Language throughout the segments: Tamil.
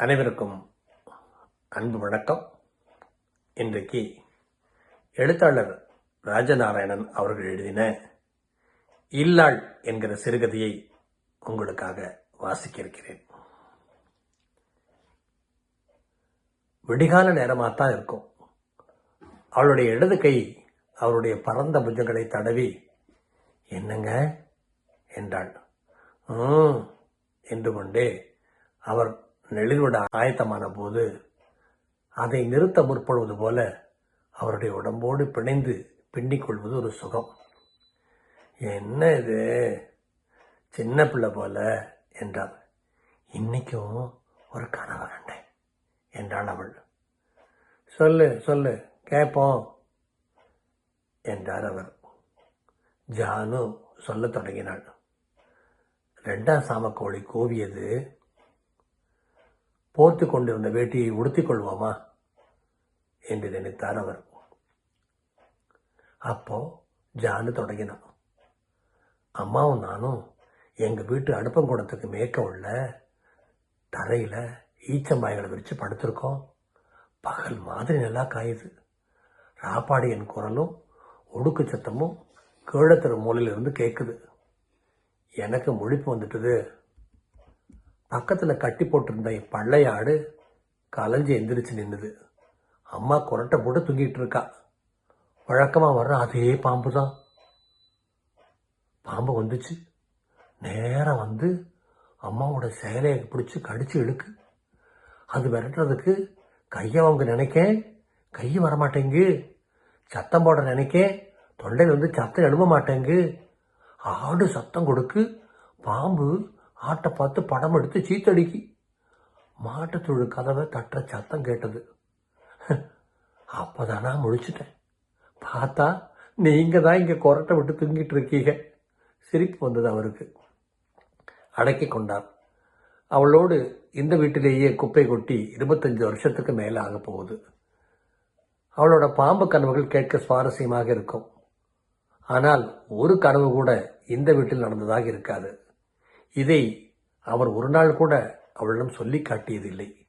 அனைவருக்கும் அன்பு வணக்கம். இன்றைக்கு எழுத்தாளர் ராஜநாராயணன் அவர்கள் எழுதின இல்லாள் என்கிற சிறுகதையை உங்களுக்காக வாசிக்க இருக்கிறேன் விடிகால நேரமாக தான் இருக்கும். அவளுடைய இடது கை அவருடைய பரந்த புஜங்களை தடவி என்னங்க? என்றாள். "ம்," என்று கொண்டே அவர் நெளிர்விட ஆயத்தமான போது அதை நிறுத்த முற்படுவது போல அவருடைய உடம்போடு பிணைந்து பின்னிக் கொள்வது ஒரு சுகம். என்ன இது? சின்ன பிள்ளை போல என்றார் இன்னைக்கும் ஒரு கனவு கண்டேன் என்றாள் அவள். சொல்லு சொல்லு கேட்போம் என்றார் அவர். ஜானு சொல்லத் தொடங்கினாள். ரெண்டாம் சாமக்கோழி கூவியது போர்த்து கொண்டிருந்த வேட்டியை உடுத்திக் கொள்வோமா என்று நினைத்தார் அவர். அப்போ ஜானு தொடங்கினான். அம்மாவும் நானும் எங்கள் வீட்டு அடுப்பங்குடத்துக்கு மேய்க்க உள்ள தரையில் ஈச்சம்பாய்களை விரித்து படுத்திருக்கோம். பகல் மாதிரி நல்லா காயுது. ராப்பாடியின் குரலும் உடுக்கு சத்தமும் கீழத்திரு மூலையிலிருந்து கேட்குது எனக்கு முழிப்பு வந்துட்டுது. பக்கத்தில் கட்டி போட்டிருந்த என் கலைஞ்சி கலைஞ்சு எந்திரிச்சு நின்றுது அம்மா குரட்டை போட்டு தூங்கிட்டு இருக்கா. வழக்கமாக வர்ற அதே பாம்பு தான் பாம்பு வந்துச்சு. நேராக வந்து அம்மாவோட சேலையை பிடிச்சி கடிச்சு இழுக்கு. அது விரட்டுறதுக்கு கையை அவங்க நினைக்கேன். கை வரமாட்டேங்கு. சத்தம் போட நினைக்கேன். தொண்டையில் வந்து சத்தம் எழும்ப மாட்டேங்கு. ஆடு சத்தம் கொடுக்கு. பாம்பு ஆட்டை பார்த்து படம் எடுத்து சீத்தடிக்கி. மாட்டுத்தொழு கதவை தட்டுற சத்தம் கேட்டது. அப்போதானா முழிச்சிட்டேன். பார்த்தா நீங்கள் தான் இங்கே கொரட்டை விட்டு தூங்கிட்டு இருக்கீங்க. சிரிப்பு வந்தது அவருக்கு. அடக்கி கொண்டார். அவளோடு இந்த வீட்டிலேயே குப்பை கொட்டி இருபத்தஞ்சு வருஷத்துக்கு மேலே ஆக போகுது. அவளோட பாம்பு கனவுகள் கேட்க சுவாரஸ்யமாக இருக்கும். ஆனால் ஒரு கனவு கூட இந்த வீட்டில் நடந்ததாக இருக்காது. இதை அவர் ஒரு நாள் கூட அவளிடம் சொல்லி காட்டியதில்லை.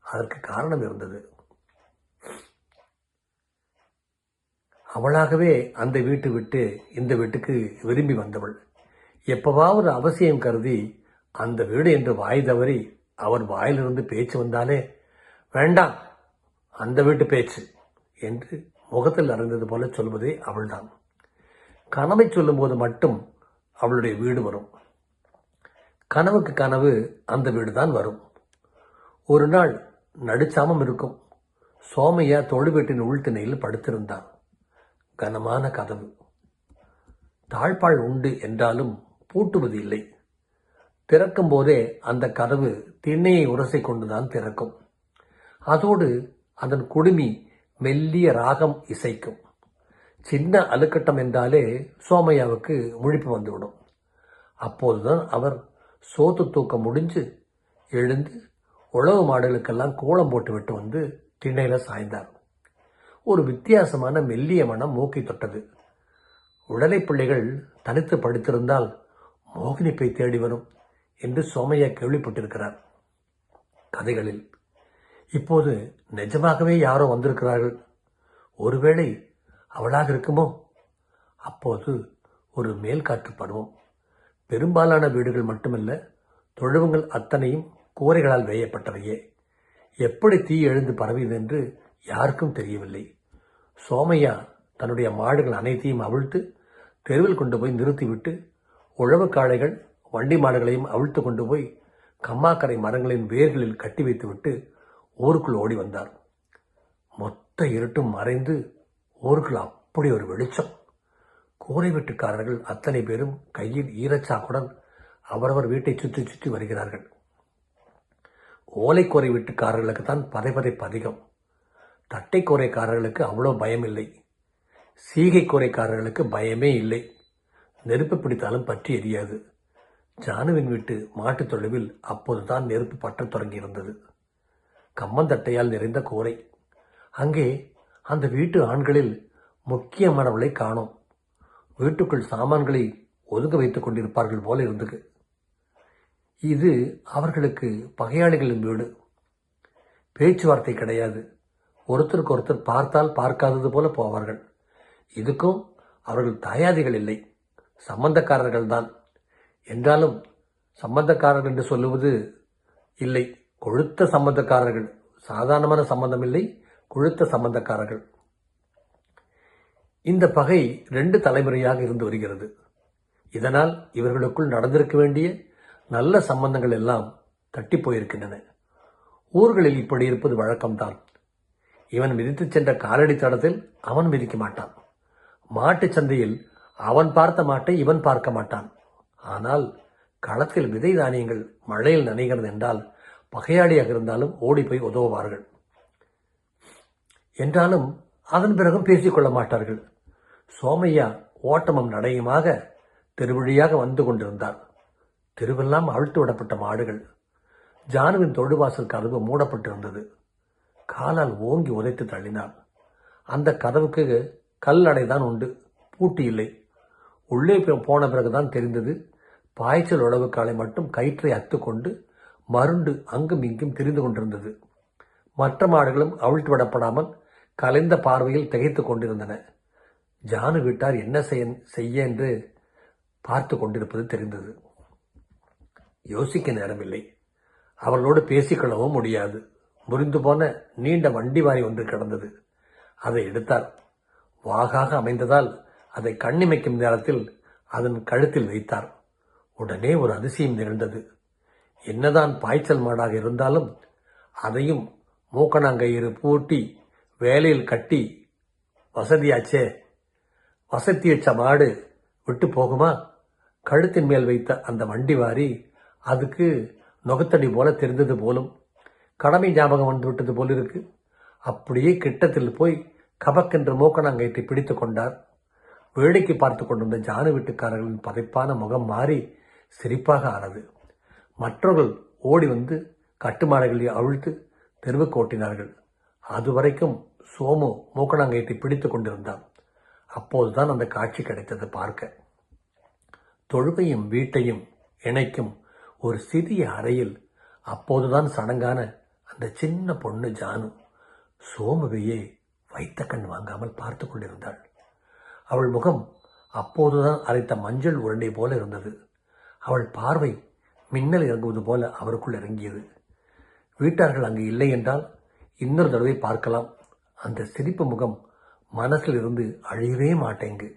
அதற்கு காரணம் இருந்தது. அவளாகவே அந்த வீட்டு விட்டு இந்த வீட்டுக்கு விரும்பி வந்தவள். எப்பவாவது அவசியம் கருதி அந்த வீடு என்று வாய் தவறி அவர் வாயிலிருந்து பேச்சு வந்தாலே வேண்டாம் அந்த வீட்டு பேச்சு என்று முகத்தில் அறிந்தது போல சொல்வதே அவள்தான். கனவை சொல்லும்போது மட்டும் அவளுடைய வீடு வரும். கனவுக்கு கனவு அந்த வீடு தான் வரும். ஒரு நாள் நடுச்சாமம் இருக்கும். சோமையா தொழுவீட்டின் உள்திணையில் படுத்திருந்தான். கனமான கதவு. தாழ்பாள் உண்டு என்றாலும் பூட்டுவது இல்லை. திறக்கும் போதே அந்த கதவு திண்ணையை உரசை கொண்டுதான் திறக்கும். அதோடு அதன் குடுமி மெல்லிய ராகம் இசைக்கும். சின்ன அலுக்கட்டம் என்றாலே சோமையாவுக்கு முழிப்பு வந்துவிடும். அப்போதுதான் அவர் சோத்து தூக்கம் முடிஞ்சு எழுந்து உழவு மாடுகளுக்கெல்லாம் கோலம் போட்டு விட்டு வந்து திண்ணையில் சாய்ந்தார். ஒரு வித்தியாசமான மெல்லிய மனம் மூக்கை தொட்டது. உடலை பிள்ளைகள் தனித்து படுத்திருந்தால் மோகினி போய் தேடி வரும் என்று சோமையா கேள்விப்பட்டிருக்கிறார். கதைகளில் இப்போது நிஜமாகவே யாரோ வந்திருக்கிறார்கள். ஒருவேளை அவளாக இருக்குமோ? அப்போது ஒரு மேல்காற்று பருவம். பெரும்பாலான வீடுகள் மட்டுமல்ல தொழுவங்கள் அத்தனையும் கூரைகளால் வேயப்பட்டவையே. எப்படி தீ எழுந்து பரவியது என்று யாருக்கும் தெரியவில்லை. சோமையா தன்னுடைய மாடுகள் அனைத்தையும் அவிழ்த்து தெருவில் கொண்டு போய் நிறுத்திவிட்டு உழவு காளைகள் வண்டி மாடுகளையும் அவிழ்த்து கொண்டு போய் கம்மாக்கரை மரங்களின் வேர்களில் கட்டி வைத்துவிட்டு ஊருக்குள் ஓடி வந்தார். மொத்த இருட்டும் மறைந்து ஊருக்குள் அப்படி ஒரு வெளிச்சம். கூரை வீட்டுக்காரர்கள் அத்தனை பேரும் கையில் ஈரச்சாக்குடன் அவரவர் வீட்டை சுற்றி சுற்றி வருகிறார்கள். ஓலைக்கோரை வீட்டுக்காரர்களுக்கு தான் பதைபதைப்பு அதிகம். தட்டைக்கோரைக்காரர்களுக்கு அவ்வளோ பயம் இல்லை சீகைக்கோரைக்காரர்களுக்கு பயமே இல்லை. நெருப்பு பிடித்தாலும் பற்றி எரியாது. ஜானுவின் வீட்டு மாட்டுத் தொழுவில் அப்போதுதான் நெருப்பு பற்றத் தொடங்கியிருந்தது. கம்மந்தட்டையால் நிறைந்த கூரை. அங்கே அந்த வீட்டு ஆண்களில் முக்கியமானவளை காணோம். வீட்டுக்குள் சாமான்களை ஒதுங்க வைத்துக் கொண்டிருப்பார்கள் போல இருந்தது. இது அவர்களுக்கு பகையாளிகளின் வீடு. பேச்சுவார்த்தை கிடையாது. ஒருத்தருக்கு ஒருத்தர் பார்த்தால் பார்க்காதது போல போவார்கள். இதுக்கும் அவர்கள் தாயாதிகள் இல்லை. சம்பந்தக்காரர்கள் தான் என்றாலும் சம்பந்தக்காரர்கள் என்று சொல்லுவது இல்லை. கொழுத்த சம்பந்தக்காரர்கள். சாதாரணமான சம்பந்தம் இல்லை. கொழுத்த சம்பந்தக்காரர்கள். இந்த பகை ரெண்டு தலைமுறையாக இருந்து வருகிறது. இதனால் இவர்களுக்குள் நடந்திருக்க வேண்டிய நல்ல சம்பந்தங்கள் எல்லாம் தட்டி போயிருக்கின்றன. ஊர்களில் இப்படி இருப்பது வழக்கம்தான். இவன் மிதித்து சென்ற காலடி தடத்தில் அவன் மிதிக்க மாட்டான். மாட்டுச் சந்தையில் அவன் பார்த்த மாட்டை இவன் பார்க்க மாட்டான். ஆனால் களத்தில் விதை தானியங்கள் மழையில் நனைகிறது என்றால் பகையாளியாக இருந்தாலும் ஓடி போய் உதவுவார்கள். என்றாலும் அதன் பிறகும் பேசிக்கொள்ள மாட்டார்கள். சோமையா ஓட்டமும் நடையுமாக தெருவழியாக வந்து கொண்டிருந்தார் தெருவெல்லாம் அழுத்து விடப்பட்ட மாடுகள். ஜானுவின் தொழுவாசல் கதவு மூடப்பட்டிருந்தது. காலால் ஓங்கி உதைத்து தள்ளினார் அந்த கதவுக்கு கல் அடைதான் உண்டு பூட்டி இல்லை. உள்ளே போ- போன பிறகுதான் தெரிந்தது பாய்ச்சல் உழவு காலை மட்டும் கயிற்றை அத்துக்கொண்டு மருண்டு அங்கும் இங்கும் திரிந்து கொண்டிருந்தது. மற்ற மாடுகளும் அவிழ்த்து விடப்படாமல் கலைந்த பார்வையில் திகைத்துக் கொண்டிருந்தன. ஜானு வீட்டார் என்ன செய்ய செய்ய என்று பார்த்து கொண்டிருப்பது தெரிந்தது. யோசிக்க நேரமில்லை. அவர்களோடு பேசிக்கொள்ளவும் முடியாது. முறிந்து போன நீண்ட வண்டி வாரி ஒன்று கிடந்தது. அதை எடுத்தார். வாகாக அமைந்ததால் அதை கண்ணிமைக்கும் நேரத்தில் அதன் கழுத்தில் வைத்தார். உடனே ஒரு அதிசயம் நிகழ்ந்தது. என்னதான் பாய்ச்சல் மாடாக இருந்தாலும் அதையும் மூக்கணாங்கயிறு பூட்டி வேலையில் கட்டி வசதியாச்சே வசதி வச்ச மாடு விட்டு போகுமா? கழுத்தின் மேல் வைத்த அந்த வண்டி வாரி அதுக்கு நுகத்தடி போல தெரிந்தது போலும். கடமை ஞாபகம் வந்து விட்டது போல இருக்கு. அப்படியே கிட்டத்தில் போய் கபக்கென்று மூக்கணாங்கயிற்றை பிடித்து கொண்டார். வேடிக்கை பார்த்து கொண்டிருந்த ஜானு வீட்டுக்காரர்களின் பதைப்பான முகம் மாறி சிரிப்பாக ஆனது. மற்றவர்கள் ஓடி வந்து கட்டுமாடைகளை அவிழ்த்து தெருவுக்கு ஓட்டினார்கள். அதுவரைக்கும் சோமு மூக்கணாங்கயிற்றை பிடித்து கொண்டிருந்தான். அப்போதுதான் அந்த காட்சி கிடைத்தது பார்க்க. தொழுவையும் வீட்டையும் இணைக்கும் ஒரு சிறிய அறையில் அப்போதுதான் சடங்கான அந்த சின்ன பொண்ணு ஜானு சோமுவையே வைத்த கண் வாங்காமல் பார்த்து கொண்டிருந்தாள். அவள் முகம் அப்போதுதான் அரைத்த மஞ்சள் உருண்டை போல இருந்தது. அவள் பார்வை மின்னல் இறங்குவது போல அவருக்குள் இறங்கியது. வீட்டார்கள் அங்கு இல்லை என்றால் இன்னொரு தடவை பார்க்கலாம். அந்த சிரிப்பு முகம் மனசில் இருந்து அழியவே மாட்டேங்கு.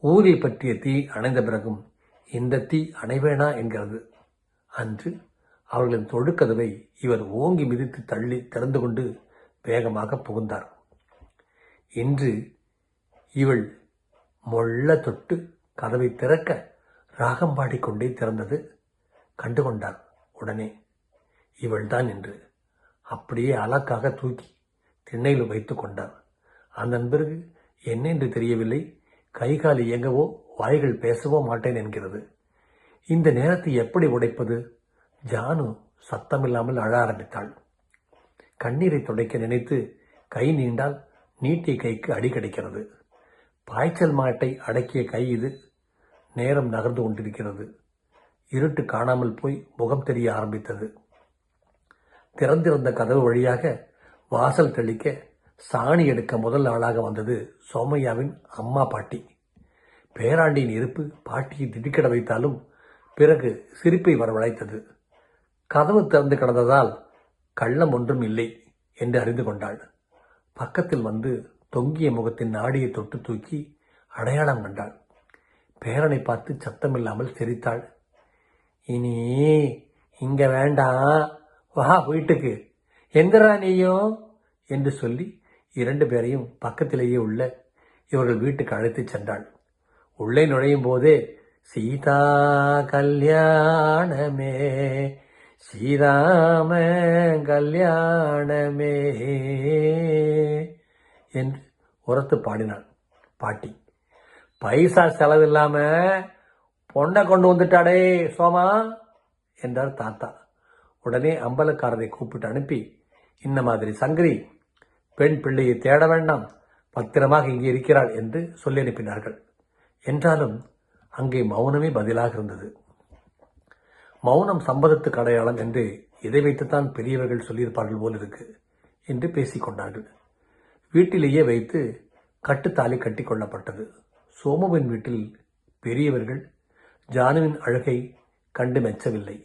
ஊரை பற்றிய தீ அணைந்த பிறகும் இந்த தீ அணைவேனா என்கிறது. அன்று அவர்களின் தொழுக்கதவை இவர் ஓங்கி மிதித்து தள்ளி திறந்து கொண்டு வேகமாக புகுந்தார். இன்று இவள் மொள்ள தொட்டு கதவை திறக்க ராகம் பாடிக்கொண்டே திறந்தது கண்டுகொண்டார் உடனே. இவள்தான் என்று அப்படியே அலக்காக தூக்கி திண்ணையில் வைத்து கொண்டார். அந்த பிறகு என்ன என்று தெரியவில்லை. கை கால் இயங்கவோ வாய்கள் பேசவோ மாட்டேன் என்கிறது. இந்த நேரத்தை எப்படி உடைப்பது? ஜானு சத்தமில்லாமல் அழ ஆரம்பித்தாள். கண்ணீரை துடைக்க நினைத்து கை நீண்டால் நீட்டிய கைக்கு அடி கிடைக்கிறது. பாய்ச்சல் மாட்டை அடக்கிய கை இது நேரம் நகர்ந்து கொண்டிருக்கிறது. இருட்டு காணாமல் போய் முகம் தெரிய ஆரம்பித்தது. திறந்திருந்த கதவு வழியாக வாசல் தெளிக்க சாணி எடுக்க முதல் ஆளாக வந்தது சோமையாவின் அம்மா பாட்டி. பேராண்டியின் இருப்பு பாட்டியை திடுக்கிட வைத்தாலும் பிறகு சிரிப்பை வரவழைத்தது. கதவு திறந்து கிடந்ததால் கள்ளம் ஒன்றும் இல்லை என்று அறிந்து கொண்டாள். பக்கத்தில் வந்து தொங்கிய முகத்தின் நாடியை தொட்டு தூக்கி அடையாளம் கண்டாள். பேரனை பார்த்து சத்தமில்லாமல் சிரித்தாள். இனி இங்க வேண்டாம். வா வீட்டுக்கு. எந்திரா நீயும் என்று சொல்லி இரண்டு பேரையும் பக்கத்திலேயே உள்ள இவர்கள் வீட்டுக்கு அழைத்துச் சென்றாள். உள்ளே நுழையும் போதே சீதா கல்யாணமே ஸ்ரீராம கல்யாணமே என்று உரத்து பாடினாள் பாட்டி. பைசா செலவில்லாம பொண்ணை கொண்டு வந்துட்டாடே சோமா என்றார் தாத்தா. உடனே அம்பலக்காரரை கூப்பிட்டு அனுப்பி இந்த மாதிரி சங்கரி பெண் பிள்ளையை தேட வேண்டாம் பத்திரமாக இங்கே இருக்கிறாள் என்று சொல்லி அனுப்பினார்கள். என்றாலும் அங்கே மௌனமே பதிலாக இருந்தது. மௌனம் சம்பதத்துக்கு அடையாளம் என்று இதை வைத்துத்தான் பெரியவர்கள் சொல்லியிருப்பார்கள் போல் இருக்கு என்று பேசிக்கொண்டார்கள் வீட்டிலேயே வைத்து கட்டுத்தாலி கட்டி கொள்ளப்பட்டது. சோமுவின் வீட்டில் பெரியவர்கள் ஜானுவின் அழகை கண்டு மெச்சவில்லை.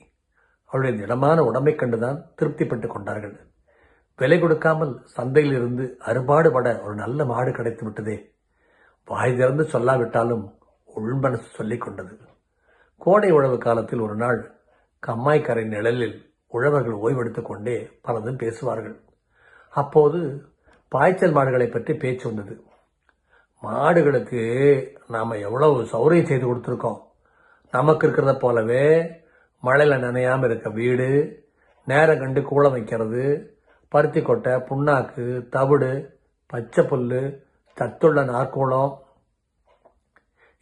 அவளுடைய திடமான உடம்பை கண்டுதான் திருப்திப்பட்டு கொண்டார்கள். விலை கொடுக்காமல் சந்தையில் இருந்து அறுபாடுபட ஒரு நல்ல மாடு கிடைத்து விட்டதே. வாய் திறந்து சொல்லாவிட்டாலும் உள்மனசு சொல்லிக் கொண்டது. கோடை உழவு காலத்தில் ஒரு நாள் கம்மாய்க்கரை நிழலில் உழவர்கள் ஓய்வெடுத்து கொண்டே பலதும் பேசுவார்கள். அப்போது பாய்ச்சல் மாடுகளை பற்றி பேச்சு வந்தது. மாடுகளுக்கு நாம் எவ்வளவு சௌரியம் செய்து கொடுத்துருக்கோம். நமக்கு இருக்கிறத போலவே மழையில் நனையாமல் இருக்க வீடு நேரம் கண்டு கூளம் வைக்கிறது பருத்தி கொட்டை புண்ணாக்கு தவிடு பச்சை புல் சத்துள்ள நாற்கூலம்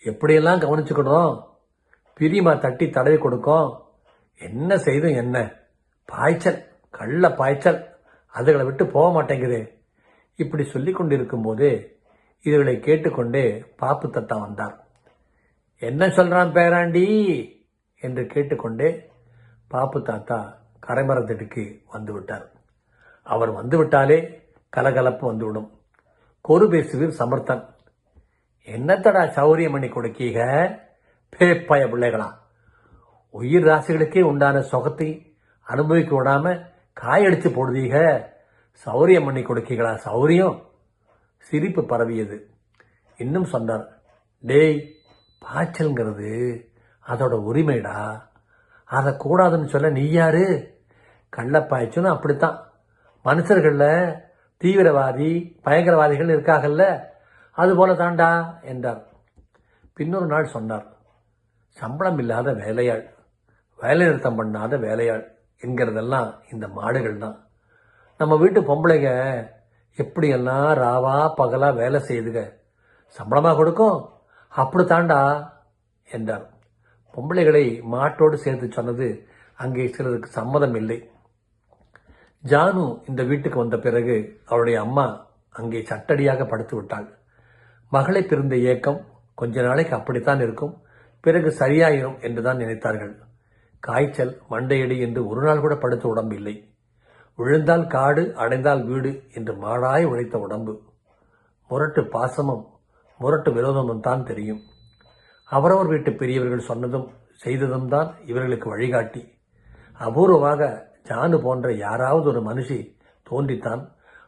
எப்படியெல்லாம் கவனிச்சுக்கணும்? பிரிமா தட்டி தடவி கொடுக்கும். என்ன செய்தும் என்ன? பாய்ச்சல் கள்ள பாய்ச்சல். அதுகளை விட்டு போக மாட்டேங்குது. இப்படி சொல்லி கொண்டிருக்கும் போது இதுகளை கேட்டுக்கொண்டே பாப்பு தத்தா வந்தார். என்ன சொல்றான் பேராண்டி? என்று கேட்டுக்கொண்டே பாப்பு தாத்தா கரைமரத்திற்கு வந்து விட்டார். அவர் வந்துவிட்டாலே கலகலப்பு வந்துவிடும். கொரு பேசுவீர் சமர்த்தன். என்னத்தடா சௌரியம் பண்ணி கொடுக்கீக பேப்பய பிள்ளைகளா. உயிர் ராசிகளுக்கே உண்டான சொகத்தை அனுபவிக்க விடாம காயடிச்சு போடுதீக? சௌரியம் பண்ணி கொடுக்கீங்களா சௌரியம்? சிரிப்பு பரவியது. இன்னும் சொன்னார் டேய் பாய்ச்சல்ங்கிறது அதோட உரிமைடா. அதை கூடாதுன்னு சொல்ல நீ யாரு? கள்ளப்பாய்ச்சலும் அப்படித்தான். மனுஷர்களில் தீவிரவாதி பயங்கரவாதிகள் இருக்காகல்ல? அது போல தாண்டா என்றார். பின்னொரு நாள் சொன்னார். சம்பளம் இல்லாத வேலையாள் வேலை நிறுத்தம் பண்ணாத வேலையாள் என்கிறதெல்லாம் இந்த மாடுகள் தான் நம்ம வீட்டு பொம்பளைங்க எப்படியெல்லாம் ராவா பகலா வேலை செய்யுதுக சம்பளமாக கொடுக்கும்? அப்படி தாண்டா என்றார். பொம்பளைகளை மாட்டோடு சேர்த்து சொன்னது அங்கே சிலருக்கு சம்மதம் இல்லை. ஜானு இந்த வீட்டுக்கு வந்த பிறகு அவளுடைய அம்மா அங்கே சட்டடியாக படுத்து விட்டாள். மகளை பிறந்த ஏக்கம் கொஞ்ச நாளைக்கு அப்படித்தான் இருக்கும். பிறகு சரியாயிரும் என்றுதான் நினைத்தார்கள். காய்ச்சல் மண்டையடி என்று ஒரு நாள் கூட படுத்த உடம்பு இல்லை. விழுந்தால் காடு அடைந்தால் வீடு என்று மாடாய் உழைத்த உடம்பு. முரட்டு பாசமும் முரட்டு விரோதமும் தான் தெரியும். அவரவர் வீட்டு பெரியவர்கள் சொன்னதும் செய்ததும் தான் இவர்களுக்கு வழிகாட்டி. அபூர்வமாக ஜானு போன்ற யாராவது ஒரு மனுஷி தோன்றித்தான்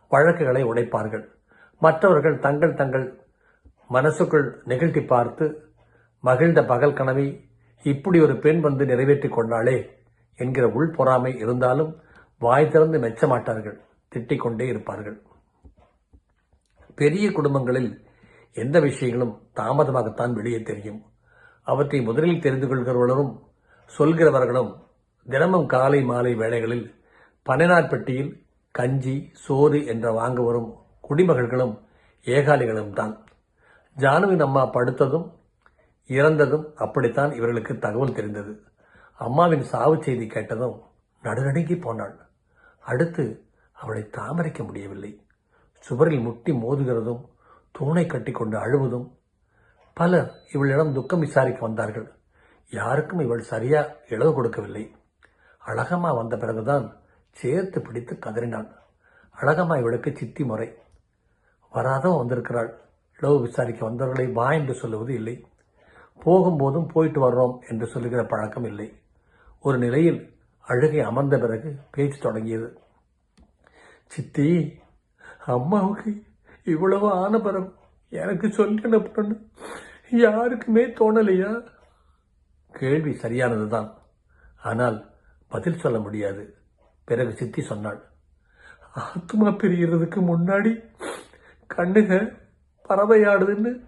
வழக்குகளை உடைப்பார்கள். மற்றவர்கள் தங்கள் தங்கள் மனசுக்குள் நிகழ்த்தி பார்த்து மகிழ்ந்த பகல் கனவை இப்படி ஒரு பெண் வந்து நிறைவேற்றிக் கொண்டாளே என்கிற உள் பொறாமை இருந்தாலும் வாய் திறந்து மெச்ச மாட்டார்கள் திட்டிக் கொண்டே இருப்பார்கள். பெரிய குடும்பங்களில் எந்த விஷயங்களும் தாமதமாகத்தான் வெளியே தெரியும். அவற்றை முதலில் தெரிந்து கொள்கிறவர்களும் சொல்கிறவர்களும் தினமும் காலை மாலை வேளைகளில் பனைநார்பட்டியில் கஞ்சி சோறு என்ற வாங்க வரும் குடிமகள்களும் ஏகாலிகளும் தான். ஜானுவின் அம்மா படுத்ததும் இறந்ததும் அப்படித்தான் இவர்களுக்கு தகவல் தெரிந்தது. அம்மாவின் சாவு செய்தி கேட்டதும் நடுநடுங்கி போனாள். அடுத்து அவளை தாமரிக்க முடியவில்லை. சுவரில் முட்டி மோதுகிறதும் தூணை கட்டிக்கொண்டு அழுவதும் பலர் இவளிடம் துக்கம் விசாரிக்க வந்தார்கள். யாருக்கும் இவள் சரியா இழவு கொடுக்கவில்லை. அழகம்மா வந்த பிறகுதான் சேர்த்து பிடித்து கதறினாள். அழகம்மா இவளுக்கு சித்தி முறை. வராதவன் வந்திருக்கிறாள். இளவு விசாரிக்க வந்தவர்களை வா என்று சொல்லுவது இல்லை. போகும்போதும் போயிட்டு வர்றோம் என்று சொல்லுகிற பழக்கம் இல்லை. ஒரு நிலையில் அழுகை அமர்ந்த பிறகு பேச்சு தொடங்கியது. சித்தி அம்மாவுக்கு இவ்வளவு ஆன எனக்கு சொல்லி அனுப்பணும் யாருக்குமே தோணலையா? கேள்வி சரியானதுதான். ஆனால் பதில் சொல்ல முடியாது. பிறகு சித்தி சொன்னாள் ஆத்மா பிரியறதுக்கு முன்னாடி கண்ணுக பறவையாடுதுன்னு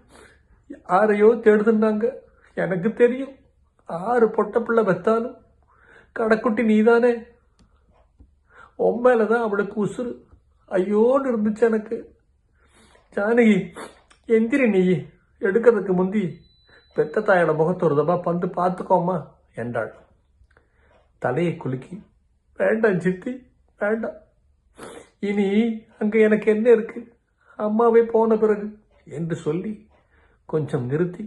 யாரையோ தேடுதுன்னாங்க. எனக்கு தெரியும். ஆறு பொட்ட பிள்ளை பெத்தாலும் கடைக்குட்டி நீதானே. உண்மையில தான் அவளுக்கு உசுறு. ஐயோன்னு இருந்துச்சு எனக்கு. ஜானகி எந்திரி நீ. எடுக்கிறதுக்கு முந்தி பெத்த தாயோட முகத்தை பந்து பார்த்துக்கோமா என்றாள். தலையை குலுக்கி வேண்டாம் சித்தி வேண்டாம். இனி அங்க எனக்கு என்ன இருக்கு? அம்மாவே போன பிறகு என்று சொல்லி கொஞ்சம் நிறுத்தி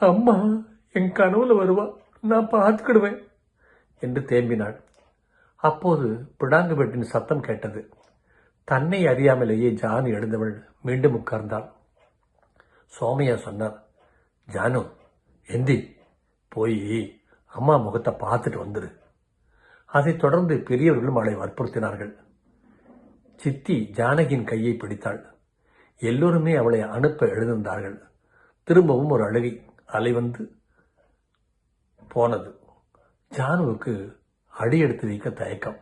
அம்மா என் கனவுல வருவா நான் பார்த்துக்கிடுவேன் என்று தேம்பினாள். அப்போது பிடாங்கு வெட்டின் சத்தம் கேட்டது. தன்னை அறியாமலேயே ஜானு எழுந்தவள் மீண்டும் உட்கார்ந்தாள். சோமையா சொன்னார் ஜானு எந்தி போய் அம்மா முகத்தை பார்த்துட்டு வந்துடு அதைத் தொடர்ந்து பெரியவர்களும் அவளை வற்புறுத்தினார்கள். சித்தி ஜானகியின் கையை பிடித்தாள். எல்லோருமே அவளை அனுப்ப எழுந்திருந்தார்கள். திரும்பவும் ஒரு அழுகை அலை வந்து போனது. ஜானுவுக்கு அடி எடுத்து வைக்க தயக்கம்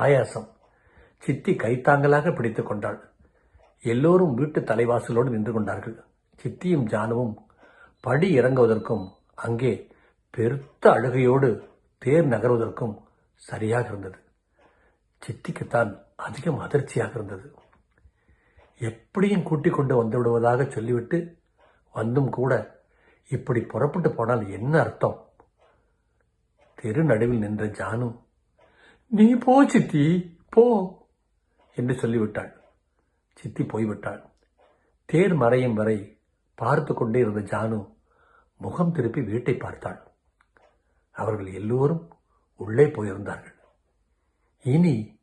ஆயாசம். சித்தி கைத்தாங்கலாக பிடித்து கொண்டாள். எல்லோரும் வீட்டு தலைவாசலோடு நின்று கொண்டார்கள். சித்தியும் ஜானுவும் படி இறங்குவதற்கும் அங்கே பெருத்த அழுகையோடு தேர் நகர்வதற்கும் சரியாக இருந்தது. சித்திக்குத்தான் அதிகம் அதிர்ச்சியாக இருந்தது. எப்படியும் கூட்டிக் கொண்டு வந்து விடுவதாக சொல்லிவிட்டு வந்தும் கூட இப்படி புறப்பட்டு போனால் என்ன அர்த்தம்? தெரு நடுவில் நின்ற ஜானு நீ போ சித்தி போ என்று சொல்லிவிட்டாள். சித்தி போய்விட்டாள். தேர் மறையும் வரை பார்த்து கொண்டே இருந்த ஜானு முகம் திருப்பி வீட்டை பார்த்தாள். அவர்கள் எல்லோரும் உள்ளே போயிருந்தார்கள். இனி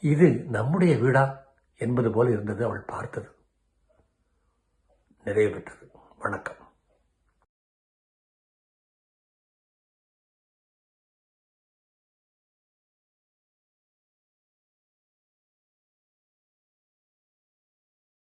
இது நம்முடைய வீடா என்பது போல இருந்தது அவள் பார்த்தது. நிறைவு பெற்றது. வணக்கம்.